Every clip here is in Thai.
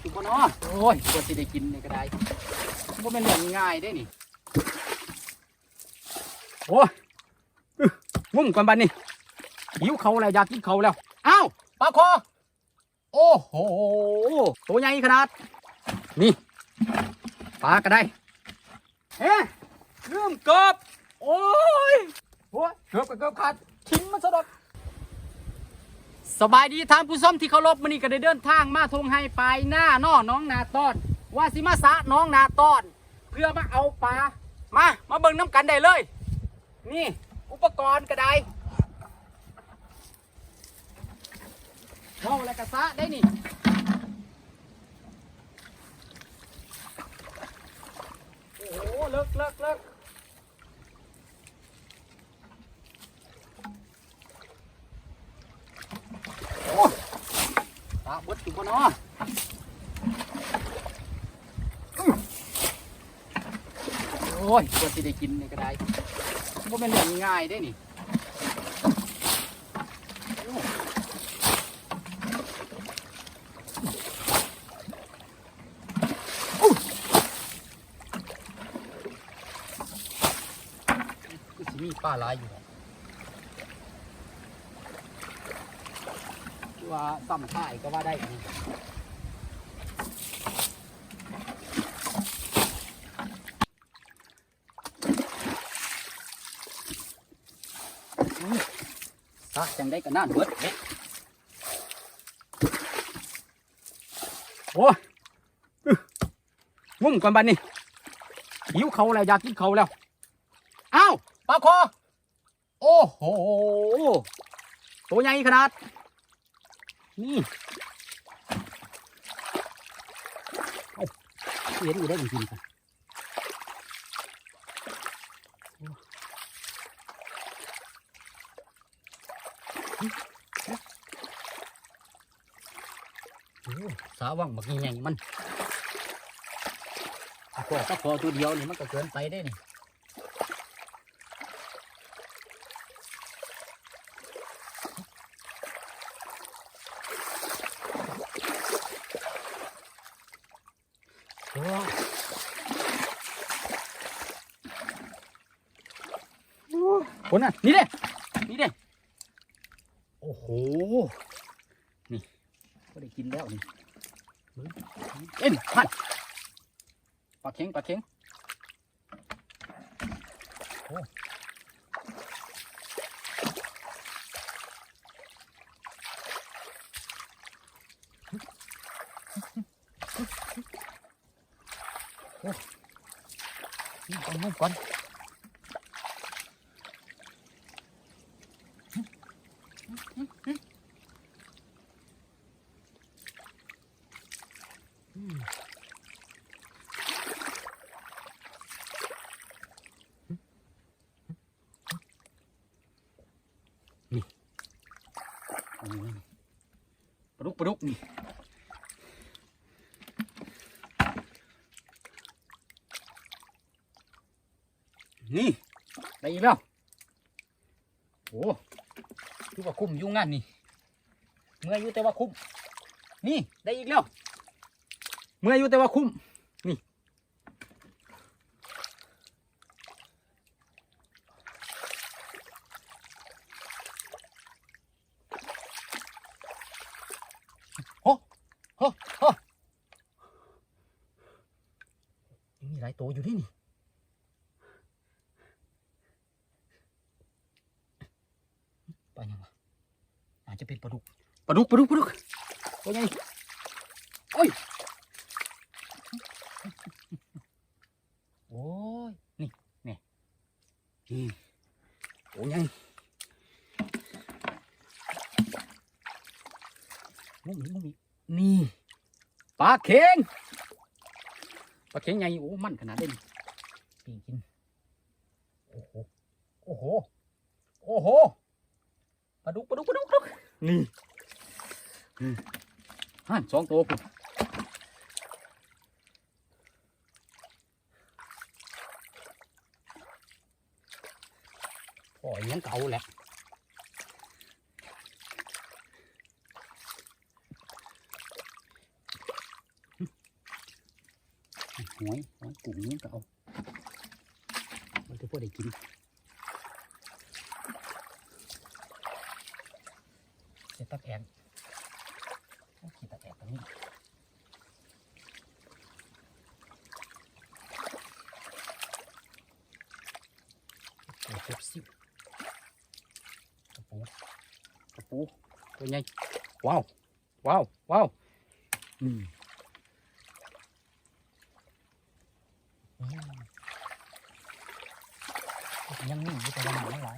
อยู่บ่เนาะโอ้ยกว่าสิได้กินนี่ก็ได้บ่แม่นเรื่องง่ายเด้นี่โอ้ยงุ่มก่อนบัดนี้หิวเขาแล้วอยากกินเขาแล้วอ้าวปลาคอโอ้โหตัวใหญ่ขนาด นี่ปลาก็ได้เฮ้ลืมเกือบโอ้ยโอ้ยเกือบกับเกือบขาดทิ้งมันซะดอก สบายดีท่านผู้ชมที่เคารพมื้อนี้ก็ได้เดินทางมาทงให้ปลายหน้าน้อน้องนาต้อน ว่าสิมาสะน้องนาต้อน เพื่อมาเอาปลามามาเบิ่งน้ำกันได้เลย นี่อุปกรณ์ก็ได้เมาแล้วก็สะได้นี่ โอ้โหเลิกเลิกเลิกโอ้ตาบดอยู่บนอ้ออื้อ โอ้ยกว่าสิได้กินนี่ก็ได้บ่แม่นเรื่องง่ายได้นี่โอ้คือสิมีปลาหลายอยู่คือว่าซ้ำท่ายก็ว่าได้ จังได้ก็น่านเบิดโอ้งุ่มก่อนบัดนี้หิวเขาแล้วอยากกินเขาแล้วอ้าวปลาคอ โอ้โหตัวใหญ่ขนาด นี่เอ้าเห็นอยู่ได้จริงๆกัน โอ้ สาว่างบักใหญ่ๆมันพอถ้าพอตัวเดียวนี่มันก็เกินไปได้นี่โอ้โอ้ผลน่ะนี่เด้นี่เด้ โอ้โหก็ได้กินแล้วนี่เอ็นพันปลาเค็งปลาเค็งโอ้โอ้นี่เอามุมก่อน นี่ปลาดุกปลาดุกนี่นี่ได้อีกแล้วโอ้คือว่าคุ้มยุ่งงานนี่ เมื่อยอยู่แต่ว่าคุ้ม นี่ได้อีกแล้ว เมื่อยอยู่แต่ว่าคุ้ม นี่ โอ้โอ้โอ้ยังมีหลายตัวอยู่ที่นี่ปลายังวะอาจจะเป็นปลาดุกปลาดุกปลาดุกปลาดุกตัวใหญ่โอ้ย โอ้ย นี่นี่นี่ โอ้ยังมุ้งอีมุ้งอีนี่ปลาเข็งปลาเข็งใหญ่โอ้มันขนาดเด่นปีกินโอ้โหโอ้โหโอ้โหปลาดุกปลาดุกปลาดุกปลาดุกนี่ฮั่นสองตัวคุณ โอ้ยยังเก่าแหละหอยหอยกุ้งนี้ก็เอาเราจะพอได้กินเสร็จตักแอนขี้ตักแอนตรงนี้โอ้เจ็บสิว กระปูกระปูตัวใหญ่ว้าวว้าวว้าวอืม อืมยังนิ่งอยู่แต่ว่าหนาวไม่ไหว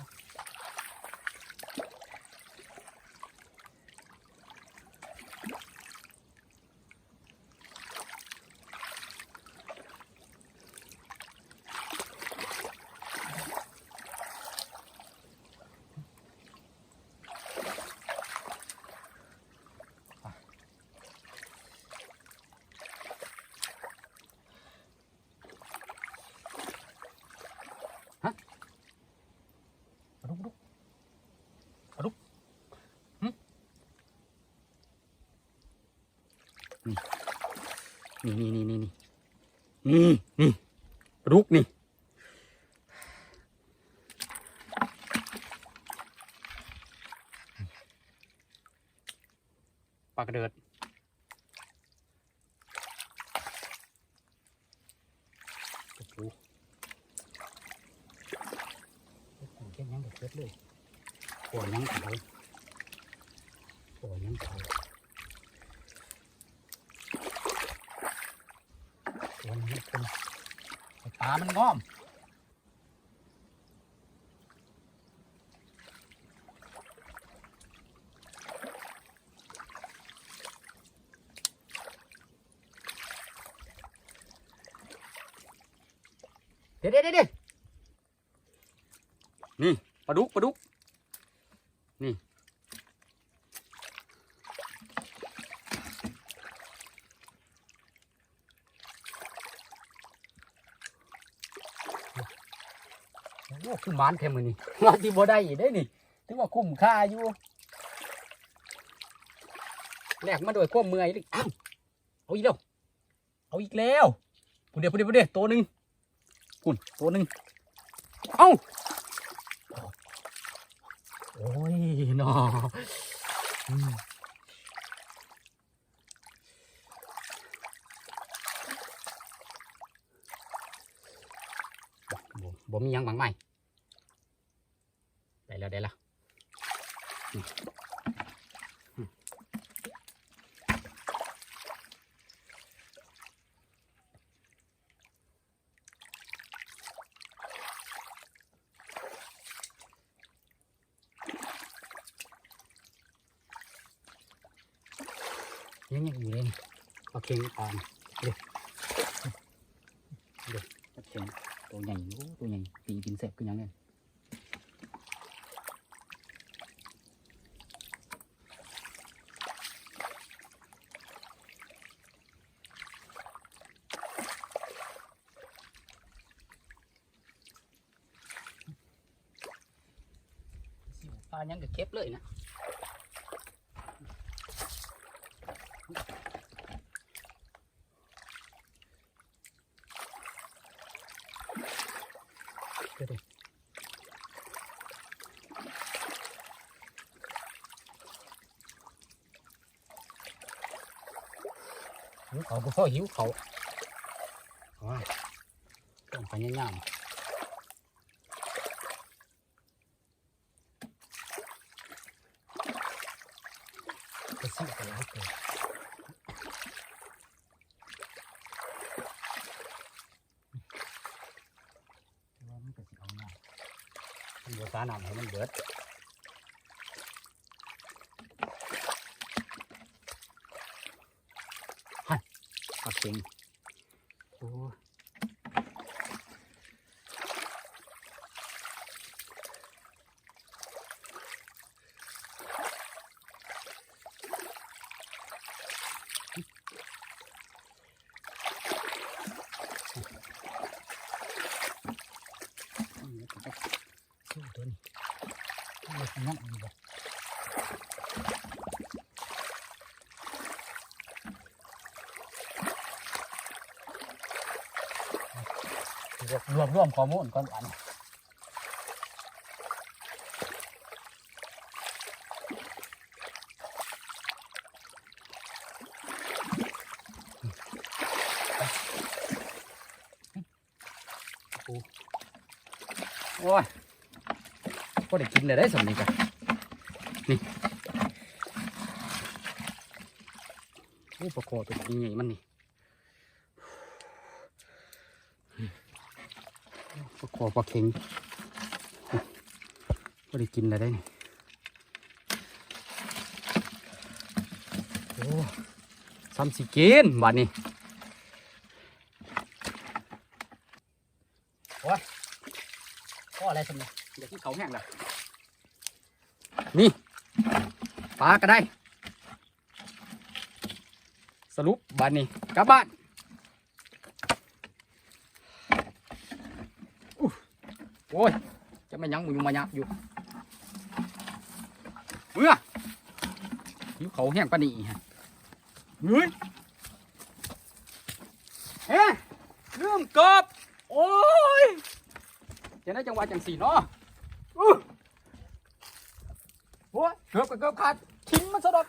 ปลาดุกดุกปลาดุกหึ นี่นี่นี่นี่นี่นี่นี่ปลาดุกนี่ ปากเดิดโอ้โหเก็บยังกับเก็บเลยปวดยังเขาปวดยังเขาปวดยังคนไอ้ตา มันงอม เดี๋ยวเดี๋ยวเดี๋ยวนี่ปลาดุกปลาดุก นี่ อ้คือหมานเทมือนี่มาที่บ่ได้อีกได้นี่ถือว่าคุ้มค่าอยู่แลกมาโดยความเมื่อยเลยอ้าวเอาอีกแล้วเอาอีกแล้วพูดเดียวพูดเดียวพูดเดียวตัวหนึ่งคุณตัวหนึ่งเอ้าโอ้ยนออืมบ่มียังบางไหม ได้แล้วได้แล้วอืมอืมยังยังอยู่เลยนี่ปลาเค็งอ่อนเด็ดเด็ด ปลาเค็งตัวใหญ่โอ้ตัวใหญ่ปีกินเสร็จก็ยังไงปลายังก็เก็บเลยนะเดี๋ยวดิหิวเขาก็พ่อหิวเขาว้าวต้องไปย่างๆไปซื้อกันแล้วเกิดว่า มันสิเอาหน้ามันบ่สาน้ำให้มันเบิดฮันปลาเค็ง นั่งอรวมรวมข้อมูลก่อนอัน ได้กินเลยได้สำนี้กันนี่โอ้ปลาคอตัวนี้ใหญ่มันนี่ปลาคอปลาเข็งก็ได้กินอะไรได้นี่โอ้ซ้ำสิกินบาดนี้โอ้ยพ่ออะไรสำเนีย เดี๋ยวที่เขาแห้งเลยนี่ปลาก็ได้ สรุปบาดนี้กลับบ้านโอ้ยจะไม่ยั้งมึงอยู่มายักอยู่เมื่อหิวเขาแห้งปานนี่ฮะเฮ้ยเฮ้เริ่มเกิบโอ้ยจะได้จังหวะจังสีเนาะอู้โอ้ย เกือบกับเกือบขาดทิ้งมันซะดอก